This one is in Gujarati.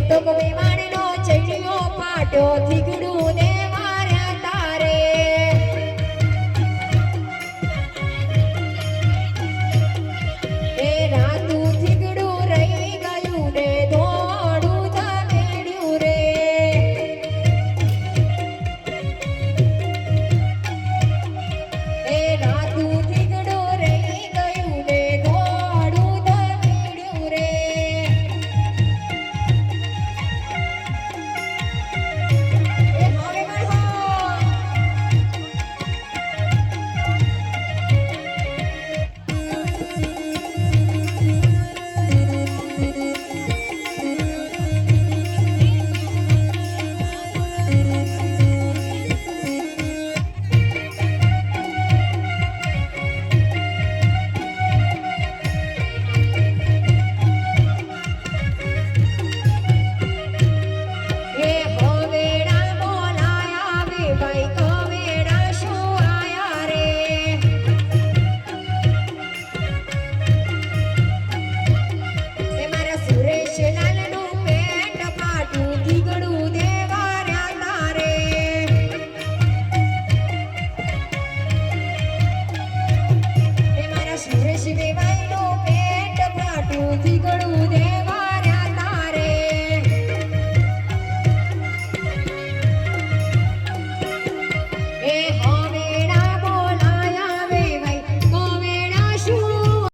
તો વેવાણનો ચૈયો પાટ્યો થી